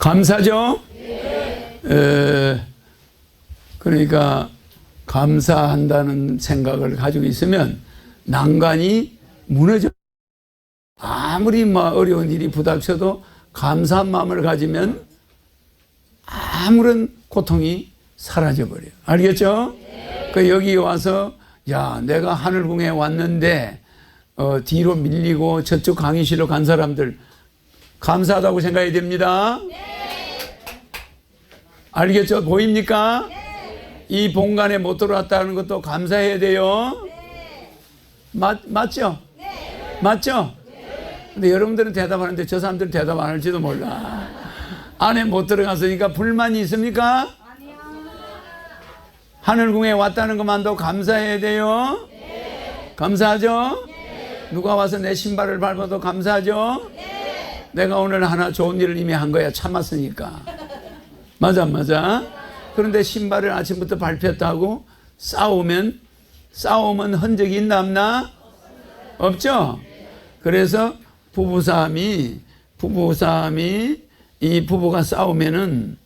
감사죠? 에, 그러니까 감사한다는 생각을 가지고 있으면 난간이 무너져. 아무리 뭐 어려운 일이 부닥쳐도 감사한 마음을 가지면 아무런 고통이 사라져 버려요. 알겠죠? 그 여기 와서 야 내가 하늘궁에 왔는데 어, 뒤로 밀리고 저쪽 강의실로 간 사람들 감사하다고 생각해야 됩니다. 알겠죠? 보입니까? 이 본관에 못 들어왔다는 것도 감사해야 돼요. 맞, 맞죠? 맞죠? 근데 여러분들은 대답하는데 저 사람들은 대답 안 할지도 몰라. 안에 못 들어갔으니까 불만이 있습니까? 하늘궁에 왔다는 것만도 감사해야 돼요. 감사하죠? 누가 와서 내 신발을 밟아도 감사하죠? 내가 오늘 하나 좋은 일을 이미 한 거야. 참았으니까. 맞아, 맞아. 그런데 신발을 아침부터 밟혔다고 싸우면, 싸우면 흔적이 있나 없나? 없죠? 그래서 부부싸움이, 부부싸움이, 이 부부가 싸우면은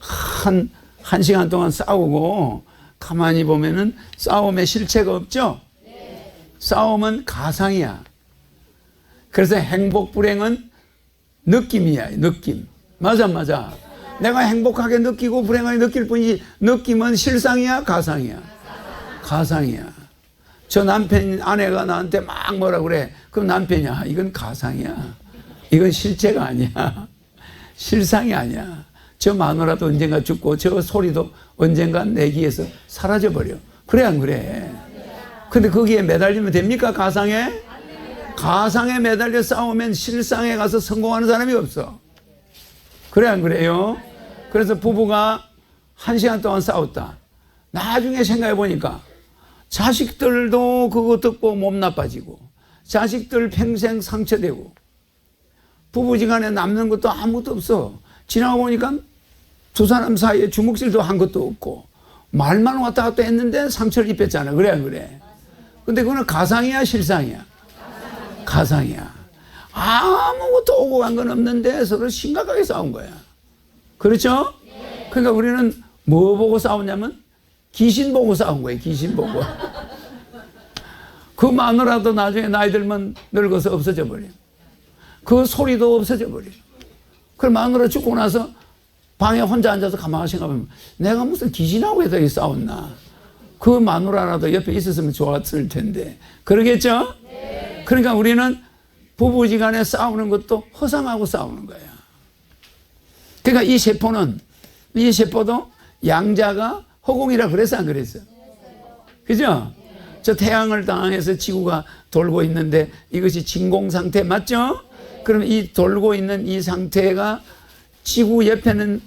한, 한 시간 동안 싸우고 가만히 보면은 싸움의 실체가 없죠? 싸움은 가상이야. 그래서 행복, 불행은 느낌이야, 느낌. 맞아, 맞아. 내가 행복하게 느끼고 불행하게 느낄 뿐이지, 느낌은 실상이야, 가상이야? 가상이야. 저 남편, 아내가 나한테 막 뭐라 그래. 그럼 남편이야. 이건 가상이야. 이건 실체가 아니야. 실상이 아니야. 저 마누라도 언젠가 죽고 저 소리도 언젠가 내 귀에서 사라져 버려. 그래, 안 그래? 근데 거기에 매달리면 됩니까? 가상에? 가상에 매달려 싸우면 실상에 가서 성공하는 사람이 없어. 그래, 안 그래요? 그래서 부부가 한 시간 동안 싸웠다. 나중에 생각해 보니까 자식들도 그거 듣고 몸 나빠지고 자식들 평생 상처되고 부부지간에 남는 것도 아무것도 없어. 지나가 보니까 두 사람 사이에 주먹질도 한 것도 없고 말만 왔다 갔다 했는데 상처를 입혔잖아. 그래 안 그래? 근데 그거는 가상이야 실상이야? 가상이야. 아무것도 오고 간 건 없는데 서로 심각하게 싸운 거야. 그렇죠? 그러니까 우리는 뭐 보고 싸우냐면 귀신 보고 싸운 거예요. 귀신 보고. 그 마누라도 나중에 나이 들면 늙어서 없어져 버려. 그 소리도 없어져 버려. 그럼 마누라 죽고 나서 방에 혼자 앉아서 가만히 생각하면 내가 무슨 귀신하고 해서 싸웠나. 그 마누라라도 옆에 있었으면 좋았을 텐데. 그러겠죠? 그러니까 우리는 부부지간에 싸우는 것도 허상하고 싸우는 거야. 그러니까 이 세포는 이 세포도 양자가 허공이라 그래서 안 그랬어. 그죠? 저 태양을 당해서 지구가 돌고 있는데 이것이 진공 상태 맞죠? 그럼 이 돌고 있는 이 상태가 지구 옆에는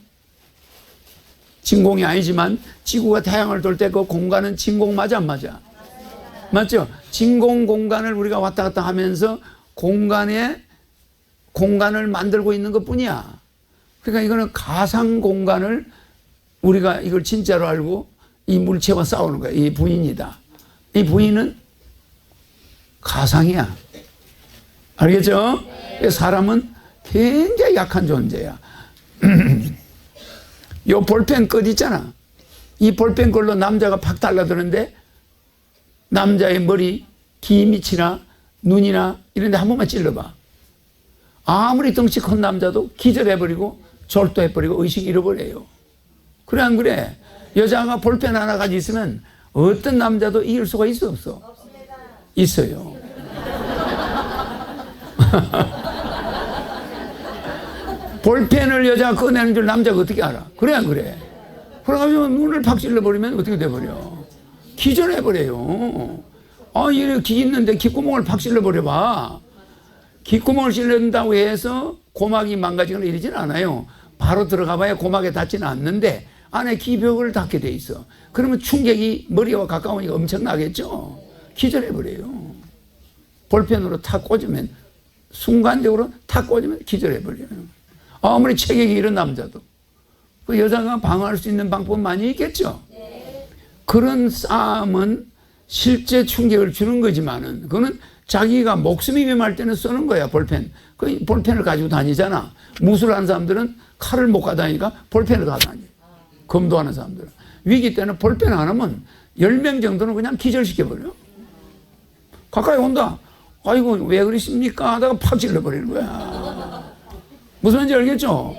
진공이 아니지만 지구가 태양을 돌 때 그 공간은 진공 맞아 안 맞아? 맞죠? 진공 공간을 우리가 왔다 갔다 하면서 공간에 공간을 만들고 있는 것 뿐이야. 그러니까 이거는 가상 공간을 우리가 이걸 진짜로 알고 이 물체와 싸우는 거야. 이 부인이다. 이 부인은 가상이야. 알겠죠? 사람은 굉장히 약한 존재야. 요 볼펜 끝 있잖아. 이 볼펜 걸로 남자가 팍 달라드는데 남자의 머리, 귀 밑이나 눈이나 이런 데 한 번만 찔러봐. 아무리 덩치 큰 남자도 기절해버리고 졸도해버리고 의식 잃어버려요. 그래 안 그래? 여자가 볼펜 하나 가지고 있으면 어떤 남자도 이길 수가 있어 없어? 있어요. 볼펜을 여자가 꺼내는 줄 남자가 어떻게 알아? 그래 안 그래? 그래가지고 눈을 팍 찔러버리면 어떻게 돼버려? 기절해버려요. 아, 이래 기 있는데 귓구멍을 팍 찔러버려봐. 귓구멍을 찔른다고 해서 고막이 망가지거나 이러진 않아요. 바로 들어가봐야 고막에 닿지는 않는데 안에 기벽을 닿게 돼 있어. 그러면 충격이 머리와 가까우니까 엄청나겠죠? 기절해버려요. 볼펜으로 탁 꽂으면 순간적으로 탁 꽂으면 기절해버려요. 아무리 체격이 이런 남자도. 그 여자가 방어할 수 있는 방법은 많이 있겠죠? 그런 싸움은 실제 충격을 주는 거지만은 그거는 자기가 목숨이 위험할 때는 쓰는 거야, 볼펜. 그 볼펜을 가지고 다니잖아. 무술하는 사람들은 칼을 못 가다니까 볼펜을 가다니. 검도하는 사람들은. 위기 때는 볼펜 하나면 10명 정도는 그냥 기절시켜버려. 가까이 온다. 아이고, 왜 그러십니까? 하다가 팍 찔러버리는 거야. 무슨 말인지 알겠죠?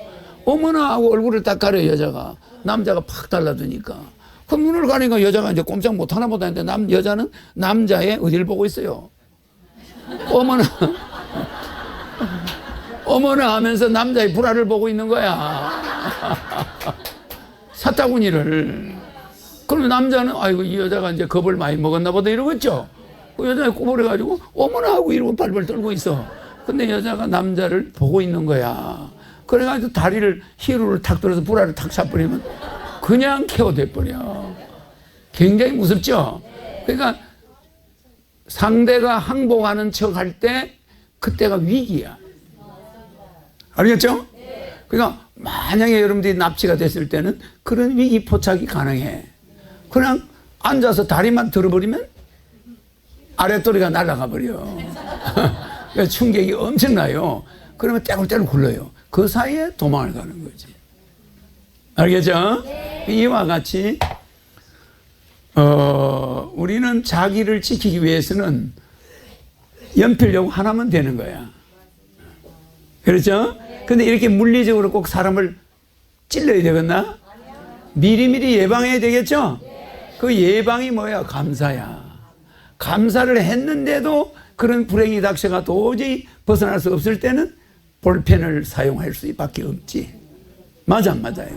어머나 하고 얼굴을 딱 가려, 여자가. 남자가 팍 달라드니까. 그 눈을 가니까 여자가 이제 꼼짝 못 하나 보다 했는데 남, 여자는 남자의 어디를 보고 있어요. 어머나. 어머나 하면서 남자의 불화를 보고 있는 거야. 사타구니를. 그러면 남자는 아이고 이 여자가 이제 겁을 많이 먹었나 보다 이러겠죠. 그 여자가 꼬부려가지고 어머나 하고 이러고 발발 떨고 있어. 근데 여자가 남자를 보고 있는 거야. 그래가지고 다리를 히로를 탁 들어서 불화를 탁 차버리면 그냥 케어돼 버려. 굉장히 무섭죠. 그러니까 상대가 항복하는 척 할 때 그때가 위기야. 알겠죠? 그러니까 만약에 여러분들이 납치가 됐을 때는 그런 위기 포착이 가능해. 그냥 앉아서 다리만 들어버리면 아랫도리가 날아가 버려. 그러니까 충격이 엄청나요. 그러면 떼굴떼굴 굴러요. 그 사이에 도망을 가는 거지. 알겠죠? 이와 같이 어, 우리는 자기를 지키기 위해서는 연필용 하나면 되는 거야. 그렇죠? 근데 이렇게 물리적으로 꼭 사람을 찔러야 되겠나? 미리미리 예방해야 되겠죠? 그 예방이 뭐야? 감사야. 감사를 했는데도 그런 불행이 닥쳐가 도저히 벗어날 수 없을 때는 볼펜을 사용할 수밖에 없지. 맞아, 안 맞아요.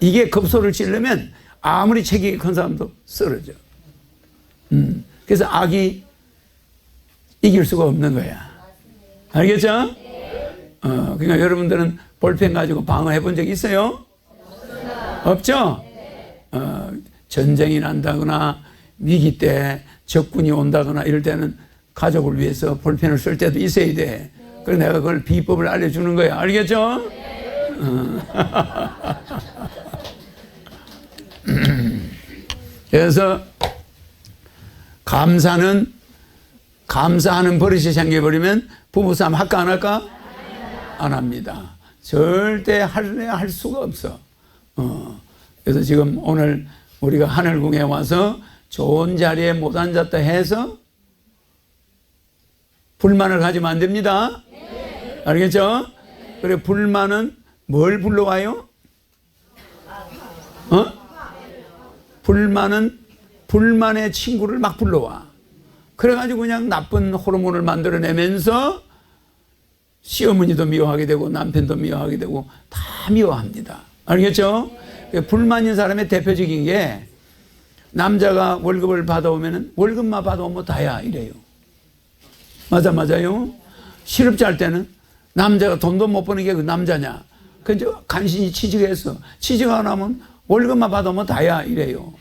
이게 급소를 찌르면 아무리 체격이 큰 사람도 쓰러져. 음, 그래서 악이 이길 수가 없는 거야. 알겠죠? 어, 그러니까 여러분들은 볼펜 가지고 방어해 본 적 있어요? 없죠? 어, 전쟁이 난다거나 위기 때 적군이 온다거나 이럴 때는 가족을 위해서 볼펜을 쓸 때도 있어야 돼. 그래서 내가 그걸 비법을 알려주는 거야. 알겠죠? 어. 그래서 감사는 감사하는 버릇이 생겨버리면 부부싸움 할까 안 할까? 안 합니다. 절대 할래 할 수가 없어. 어. 그래서 지금 오늘 우리가 하늘궁에 와서 좋은 자리에 못 앉았다 해서 불만을 가지면 안 됩니다. 알겠죠? 그래 불만은 뭘 불러와요? 어? 불만은 불만의 친구를 막 불러와. 그래가지고 그냥 나쁜 호르몬을 만들어내면서 시어머니도 미워하게 되고 남편도 미워하게 되고 다 미워합니다. 알겠죠? 불만인 사람의 대표적인 게 남자가 월급을 받아오면 월급만 받아오면 다야 이래요. 맞아 맞아요. 실업자 할 때는 남자가 돈도 못 버는 게 그 남자냐. 그저 간신히 취직해서 취직하고 나면 월급만 받아오면 다야 이래요.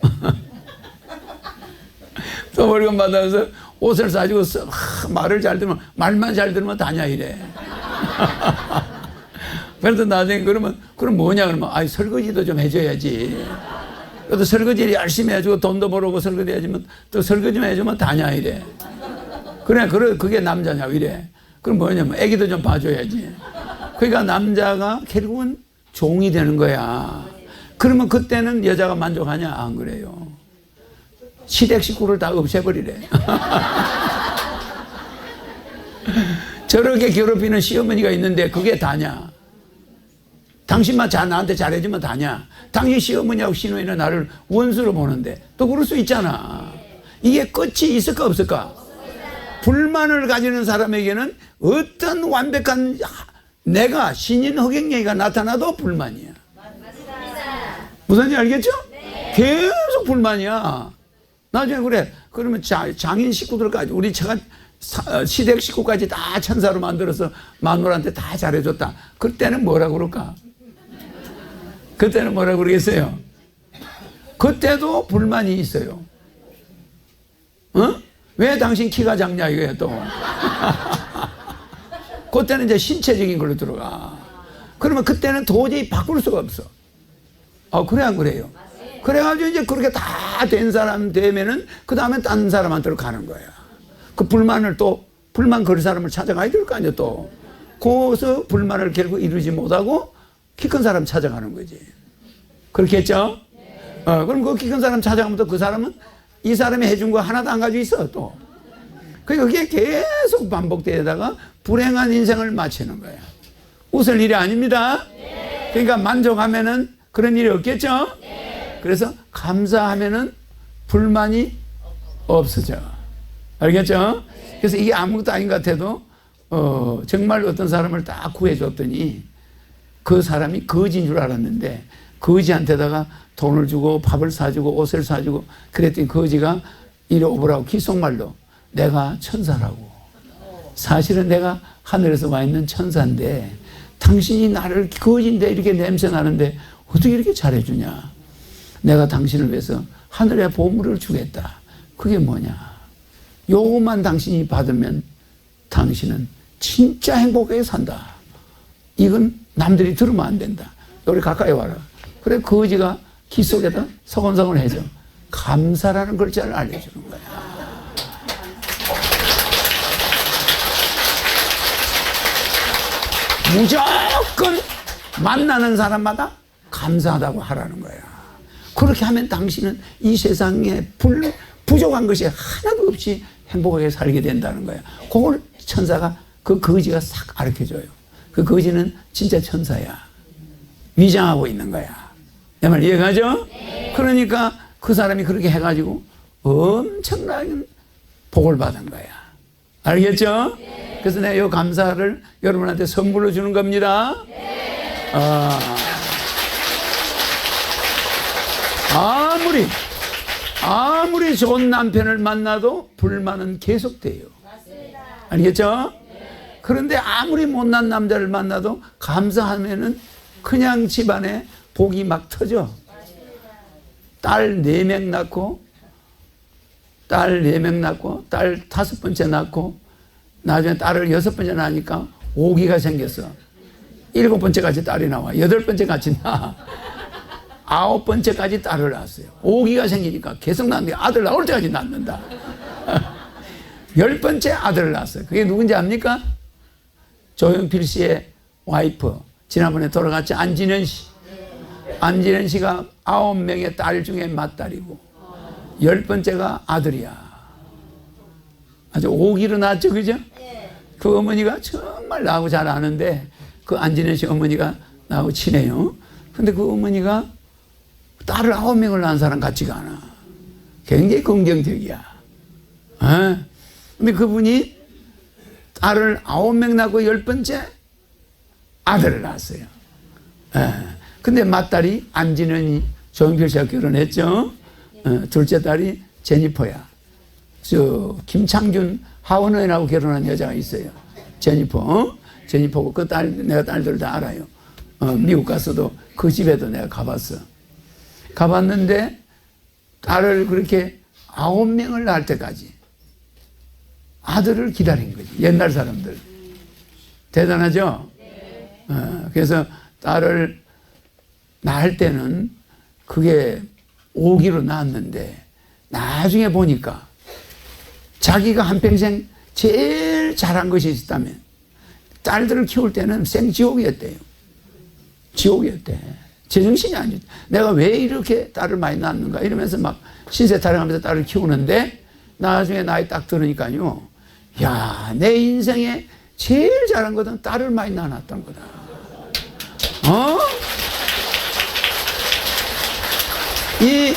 또 월급 받아서 옷을 사주고 하, 말을 잘 들으면 말만 잘 들으면 다냐 이래. 그래서 나중에 그러면 그럼 뭐냐 그러면 아이 설거지도 좀 해줘야지. 그래도 설거지 열심히 해주고 돈도 벌고 설거지 해주면 또 설거지만 해주면 다냐 이래. 그래 그래 그게 남자냐 이래. 그럼 뭐냐면 애기도 좀 봐줘야지. 그러니까 남자가 결국은 종이 되는 거야. 그러면 그때는 여자가 만족하냐 안 그래요. 시댁 식구를 다 없애버리래. 저렇게 괴롭히는 시어머니가 있는데 그게 다냐? 당신만 잘 나한테 잘해주면 다냐? 당신 시어머니하고 시누이는 나를 원수로 보는데 또 그럴 수 있잖아. 이게 끝이 있을까 없을까? 불만을 가지는 사람에게는 어떤 완벽한 내가 신인 허경영이가 나타나도 불만이야. 무슨 지 알겠죠? 계속 불만이야. 나중에 그래. 그러면 자, 장인 식구들까지 우리 제가 사, 시댁 식구까지 다 천사로 만들어서 마누라한테 다 잘해줬다. 그때는 뭐라 그럴까? 그때는 뭐라 그러겠어요? 그때도 불만이 있어요. 어? 왜 당신 키가 작냐 이거야 또. 그때는 이제 신체적인 걸로 들어가. 그러면 그때는 도저히 바꿀 수가 없어. 어, 그래 안 그래요? 그래가지고 이제 그렇게 다 된 사람 되면은 그 다음에 딴 사람한테로 가는 거야. 그 불만을 또 불만 그럴 사람을 찾아가야 될 거 아니에요 또. 거기서 불만을 결국 이루지 못하고 키 큰 사람 찾아가는 거지. 그렇겠죠? 어, 그럼 그 키 큰 사람 찾아가면 또 그 사람은 이 사람이 해준 거 하나도 안 가지고 있어 또. 그러니까 그게 계속 반복되다가 불행한 인생을 마치는 거야. 웃을 일이 아닙니다. 그러니까 만족하면은 그런 일이 없겠죠? 그래서 감사하면은 불만이 없어져. 알겠죠? 그래서 이게 아무것도 아닌 것 같아도 어, 정말 어떤 사람을 딱 구해줬더니 그 사람이 거지인 줄 알았는데 거지한테다가 돈을 주고 밥을 사주고 옷을 사주고 그랬더니 거지가 이리 오보라고 귓속말로 내가 천사라고 사실은 내가 하늘에서 와 있는 천사인데 당신이 나를 거지인데 이렇게 냄새 나는데 어떻게 이렇게 잘해주냐 내가 당신을 위해서 하늘의 보물을 주겠다 그게 뭐냐 요것만 당신이 받으면 당신은 진짜 행복하게 산다. 이건 남들이 들으면 안 된다. 우리 가까이 와라. 그래 거지가 귀 속에다 서건성을 해줘. 감사라는 글자를 알려주는 거야. 무조건 만나는 사람마다 감사하다고 하라는 거야. 그렇게 하면 당신은 이 세상에 불, 부족한 것이 하나도 없이 행복하게 살게 된다는 거야. 그걸 천사가 그 거지가 싹 가르쳐 줘요. 그 거지는 진짜 천사야. 위장하고 있는 거야. 내 말 이해가죠? 그러니까 그 사람이 그렇게 해가지고 엄청난 복을 받은 거야. 알겠죠? 그래서 내가 이 감사를 여러분한테 선물로 주는 겁니다. 아. 아무리 아무리 좋은 남편을 만나도 불만은 계속돼요. 알겠죠? 그런데 아무리 못난 남자를 만나도 감사하면은 그냥 집안에 복이 막 터져. 딸 네 명 낳고, 딸 네 명 낳고, 딸 다섯 번째 낳고, 나중에 딸을 여섯 번째 낳으니까 오기가 생겼어. 일곱 번째까지 딸이 나와. 여덟 번째까지 나. 아홉 번째까지 딸을 낳았어요. 오기가 생기니까 계속 낳는데 아들 나올 때까지 낳는다. 열 번째 아들을 낳았어요. 그게 누군지 압니까? 조용필 씨의 와이프. 지난번에 돌아갔지 안진현 씨. 안진현 씨가 아홉 명의 딸 중에 맏딸이고 열 번째가 아들이야. 아주 오기로 낳았죠, 그죠? 그 어머니가 정말 나하고 잘 아는데 그 안진현 씨 어머니가 나하고 친해요. 근데 그 어머니가 딸을 아홉 명을 낳은 사람 같지가 않아. 굉장히 긍정적이야. 어? 근데 그분이 딸을 아홉 명 낳고 열 번째 아들을 낳았어요. 예. 근데 맏딸이 안진은이 조용필 씨가 결혼했죠. 어, 둘째 딸이 제니퍼야. 저 김창균 하원의원하고 결혼한 여자가 있어요. 제니퍼. 어? 제니퍼고 그 딸, 내가 딸들 다 알아요. 어, 미국 가서도 그 집에도 내가 가봤어. 가봤는데 딸을 그렇게 아홉 명을 낳을 때까지 아들을 기다린 거지. 옛날 사람들. 대단하죠? 어, 그래서 딸을 낳을 때는 그게 오기로 낳았는데 나중에 보니까 자기가 한평생 제일 잘한 것이 있다면 딸들을 키울 때는 생지옥이었대요. 지옥이었대. 제정신이 아니었 내가 왜 이렇게 딸을 많이 낳는가 이러면서 막 신세 타령하면서 딸을 키우는데 나중에 나이 딱 들으니까요. 야, 내 인생에 제일 잘한 것은 딸을 많이 낳았던 거다. 어? 이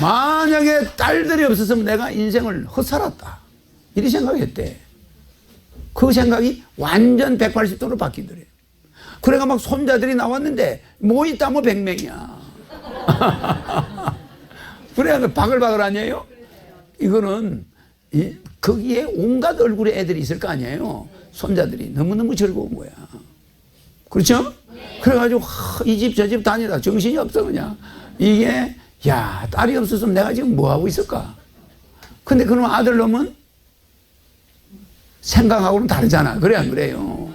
만약에 딸들이 없었으면 내가 인생을 헛살았다. 이리 생각했대. 그 생각이 완전 180도로 바뀌더래. 그래가 막 손자들이 나왔는데 뭐 있다 뭐 100명이야. 그래야 바글바글 아니에요? 이거는 이, 거기에 온갖 얼굴의 애들이 있을 거 아니에요. 손자들이 너무너무 즐거운 거야. 그렇죠? 그래가지고 이 집 저 집 다니다 정신이 없어 그냥. 이게 야 딸이 없었으면 내가 지금 뭐 하고 있을까? 근데 그놈 아들 놈은 생각하고는 다르잖아. 그래 안 그래요?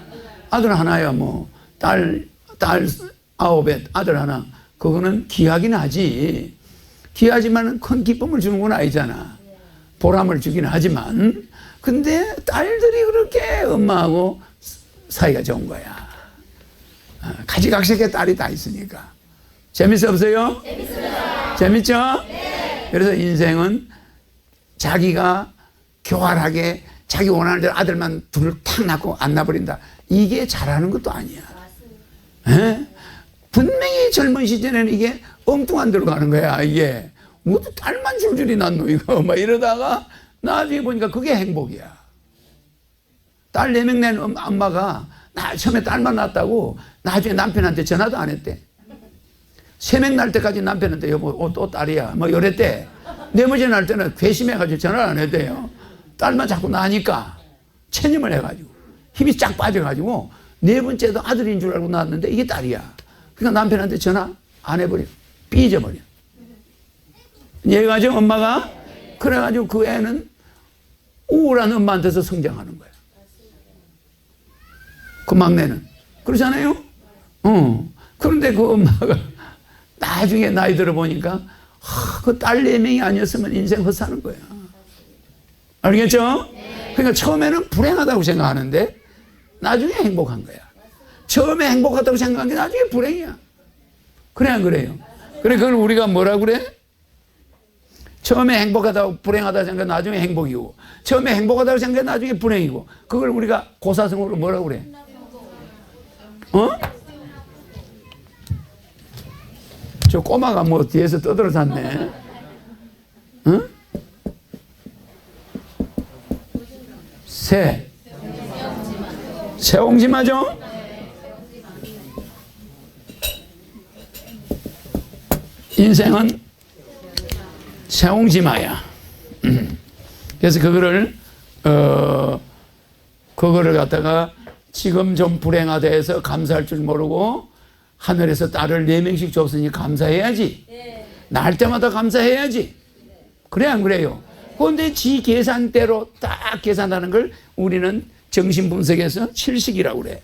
아들 하나야 뭐 딸 딸 아홉에 아들 하나 그거는 귀하긴 하지. 귀하지만 큰 기쁨을 주는 건 아니잖아. 보람을 주긴 하지만 근데 딸들이 그렇게 엄마하고 사이가 좋은 거야. 아, 가지각색의 딸이 다 있으니까. 재밌어 없어요? 재밌어요. 재밌죠? 네. 그래서 인생은 자기가 교활하게 자기 원하는 대로 아들만 둘을 탁 낳고 안 낳아버린다. 이게 잘하는 것도 아니야. 에? 분명히 젊은 시절에는 이게 엉뚱한 데로 가는 거야, 이게. 뭐 딸만 줄줄이 낳노, 이거. 막 이러다가 나중에 보니까 그게 행복이야. 딸네명낸 엄마가 나 처음에 딸만 낳았다고 나중에 남편한테 전화도 안 했대. 세명날 때까지 남편한테 여보, 어, 또 딸이야. 뭐 이랬대. 네 번째 날 때는 괘씸해가지고 전화를 안 했대요. 딸만 자꾸 나니까 체념을 해가지고 힘이 쫙 빠져가지고 네 번째도 아들인 줄 알고 낳았는데 이게 딸이야. 그러니까 남편한테 전화 안 해버려. 삐져버려. 이해가죠? 엄마가? 그래가지고 그 애는 우울한 엄마한테서 성장하는 거야. 그 막내는. 그렇잖아요? 어. 그런데 그 엄마가 나중에 나이 들어보니까 그딸네 명이 아니었으면 인생 헛사는 거야. 알겠죠? 그러니까 처음에는 불행하다고 생각하는데 나중에 행복한 거야. 처음에 행복하다고 생각한 게 나중에 불행이야. 그래 안 그래요? 그래 그걸 우리가 뭐라 그래? 처음에 행복하다고 불행하다고 생각해 나중에 행복이고 처음에 행복하다고 생각해 나중에 불행이고 그걸 우리가 고사성어로 뭐라 그래? 어? 저 꼬마가 뭐 뒤에서 떠들어 잤네. 응? 새. 새옹지마죠? 인생은 새옹지마야. 그래서 그거를 어 그거를 갖다가 지금 좀 불행하다 해서 감사할 줄 모르고 하늘에서 딸을 네 명씩 줬으니 감사해야지. 날 때마다 감사해야지. 그래 안 그래요? 그런데 지 계산대로 딱 계산하는 걸 우리는 정신 분석에서 칠식이라고 그래.